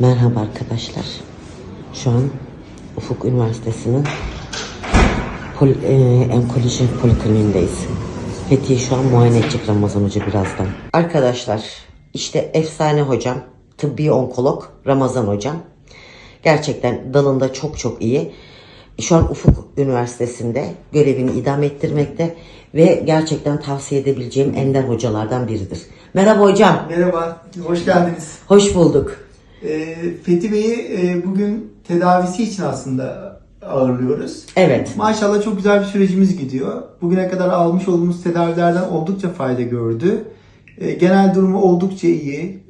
Merhaba arkadaşlar. Şu an Ufuk Üniversitesi'nin pol, e, onkoloji polikliniğindeyiz. Fethiye şu an muayene edecek Ramazan Hoca birazdan. Arkadaşlar işte efsane hocam, tıbbi onkolog Ramazan hocam. Gerçekten dalında çok çok iyi. Şu an Ufuk Üniversitesi'nde görevini idam ettirmekte ve gerçekten tavsiye edebileceğim ender hocalardan biridir. Merhaba hocam, Merhaba, hoş geldiniz. hoş bulduk. Ee, Fethi Bey'i e, bugün tedavisi için aslında ağırlıyoruz. Evet. Maşallah çok güzel bir sürecimiz gidiyor. Bugüne kadar almış olduğumuz tedavilerden oldukça fayda gördü. Ee, genel durumu oldukça iyi.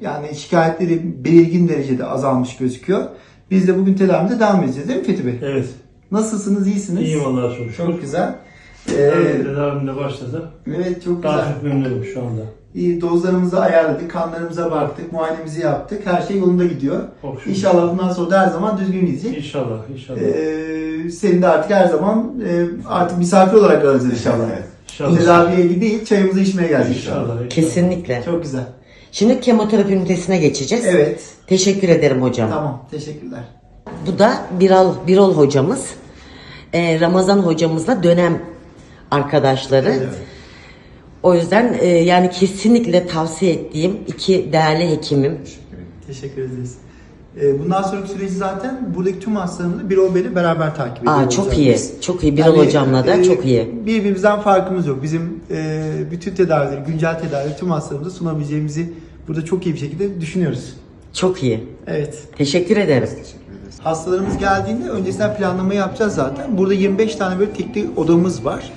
Yani şikayetleri belirgin derecede azalmış gözüküyor. Biz de bugün tedavimize devam edeceğiz değil mi Fethi Bey? Evet. Nasılsınız, iyisiniz? İyiyim Allah'a şükür. Çok güzel. Ee, Evet, tedavim de başladı. evet çok Daha güzel. çok memnunum şu anda. İyi dozlarımızı ayarladık, kanlarımıza baktık, muayenemizi yaptık. Her şey yolunda gidiyor. Çok şükür. İnşallah bundan sonra da her zaman düzgün gidecek. İnşallah, inşallah. Ee, seni de artık her zaman e, artık misafir olarak alacağız inşallah. İnşallah. Tedaviye değil, çayımızı içmeye geleceğiz inşallah. İnşallah. inşallah. Kesinlikle. Çok güzel. Şimdi kemoterapi ünitesine geçeceğiz. Evet. Teşekkür ederim hocam. Tamam. Teşekkürler. Bu da Biral, Birol hocamız. Ee, Ramazan hocamızla dönem arkadaşları. O yüzden e, yani kesinlikle tavsiye ettiğim iki değerli hekimim. Teşekkür ederiz. Ee, bundan sonraki süreci zaten buradaki tüm hastalarımızı Birol Bey'le beraber takip ediyor Aa, çok iyi. biz. Çok iyi. Birol hocamla da çok iyi. Birbirimizden farkımız yok. Bizim e, bütün tedavileri, güncel tedavileri tüm hastalarımıza sunabileceğimizi burada çok iyi bir şekilde düşünüyoruz. Çok iyi. Evet. Teşekkür ederim. Hastalarımız geldiğinde öncesinden planlama yapacağız zaten. Burada 25 tane böyle tekli odamız var.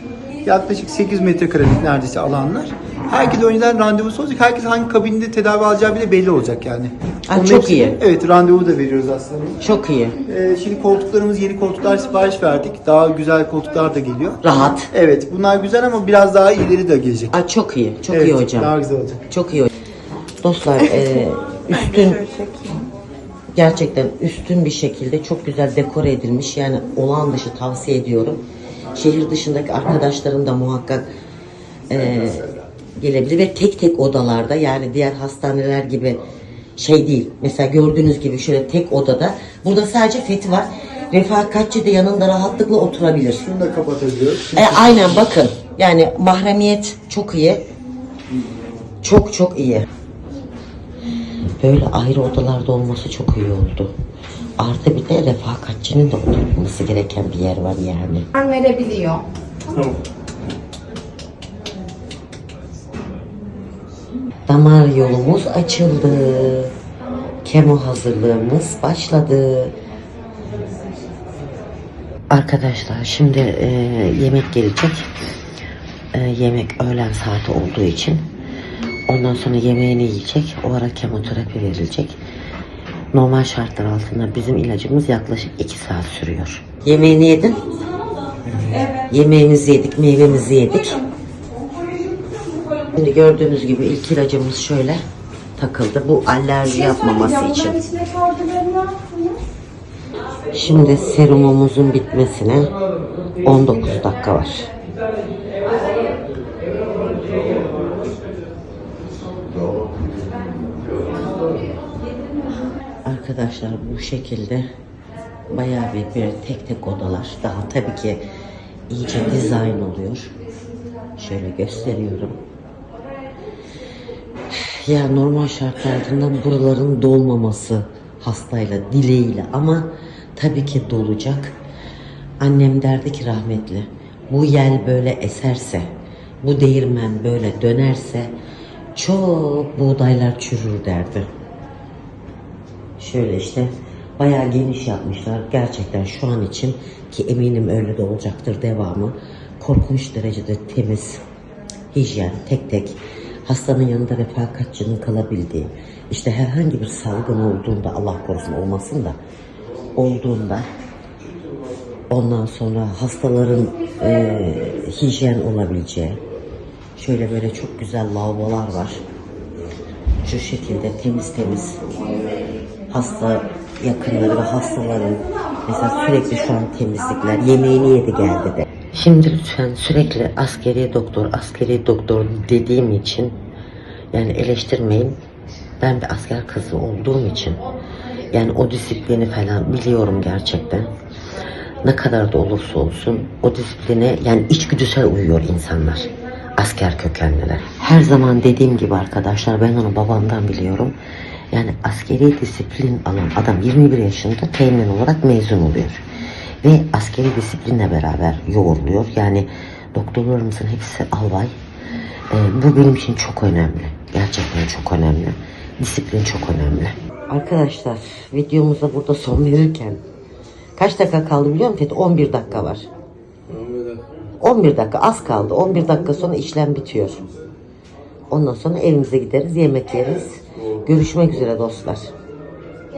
Yaklaşık 8 metrekarelik neredeyse alanlar. Herkes önceden randevusu olacak. Herkes hangi kabinde tedavi alacağı bile belli olacak yani. Ha, Onun çok hepsini- iyi. Evet randevu da veriyoruz hastalarımıza. Çok iyi. Ee, şimdi koltuklarımız yeni koltuklar sipariş verdik. Daha güzel koltuklar da geliyor. Rahat. Evet bunlar güzel ama biraz daha ileri de gelecek. Aa, çok iyi. Çok evet, iyi hocam. Daha güzel olacak. Çok iyi. Dostlar e, üstün gerçekten üstün bir şekilde çok güzel dekore edilmiş. Yani olağan dışı tavsiye ediyorum. Şehir dışındaki arkadaşlarım da muhakkak e, gelebilir ve tek tek odalarda yani diğer hastaneler gibi şey değil. Mesela gördüğünüz gibi şöyle tek odada. Burada sadece Fethi var. Refakatçi de yanında rahatlıkla oturabilir. Şunu da kapatabiliyoruz. E, aynen bakın. Yani mahremiyet çok iyi. Çok çok iyi. Böyle ayrı odalarda olması çok iyi oldu. Artı bir de refakatçinin de oturması gereken bir yer var yani. Kan verebiliyor. Tamam. Damar yolumuz açıldı. Kemo hazırlığımız başladı. Arkadaşlar şimdi e, yemek gelecek. E, yemek öğlen saati olduğu için. Ondan sonra yemeğini yiyecek. O ara kemoterapi verilecek. Normal şartlar altında bizim ilacımız yaklaşık 2 saat sürüyor. Yemeğini yedin? Evet. Yemeğimizi yedik, meyvemizi yedik. Şimdi gördüğünüz gibi ilk ilacımız şöyle takıldı. Bu alerji yapmaması için. Şimdi serumumuzun bitmesine 19 dakika var. Arkadaşlar bu şekilde bayağı bir, bir tek tek odalar. Daha tabii ki iyice dizayn oluyor. Şöyle gösteriyorum. Ya normal şartlar altında buraların dolmaması hastayla, dileğiyle ama tabii ki dolacak. Annem derdi ki rahmetli, bu yel böyle eserse, bu değirmen böyle dönerse çok buğdaylar çürür derdi. Şöyle işte bayağı geniş yapmışlar. Gerçekten şu an için ki eminim öyle de olacaktır devamı. Korkunç derecede temiz, hijyen, tek tek hastanın yanında refakatçinin kalabildiği, işte herhangi bir salgın olduğunda Allah korusun olmasın da olduğunda ondan sonra hastaların eee hijyen olabileceği şöyle böyle çok güzel lavabolar var. Şu şekilde temiz temiz hasta yakınları ve hastaların mesela sürekli şu an temizlikler yemeğini yedi geldi de. Şimdi lütfen sürekli askeri doktor askeri doktor dediğim için yani eleştirmeyin. Ben bir asker kızı olduğum için yani o disiplini falan biliyorum gerçekten. Ne kadar da olursa olsun o disipline yani içgüdüsel uyuyor insanlar. Asker kökenliler. Her zaman dediğim gibi arkadaşlar ben onu babamdan biliyorum. Yani askeri disiplin alan adam 21 yaşında teğmen olarak mezun oluyor. Ve askeri disiplinle beraber yoğruluyor. Yani doktorlarımızın hepsi albay. Ee, bu benim için çok önemli. Gerçekten çok önemli. Disiplin çok önemli. Arkadaşlar videomuza burada son verirken kaç dakika kaldı biliyor musun? Fethi? 11 dakika var. 11 dakika az kaldı. 11 dakika sonra işlem bitiyor. Ondan sonra evimize gideriz, yemek yeriz. Görüşmek üzere dostlar.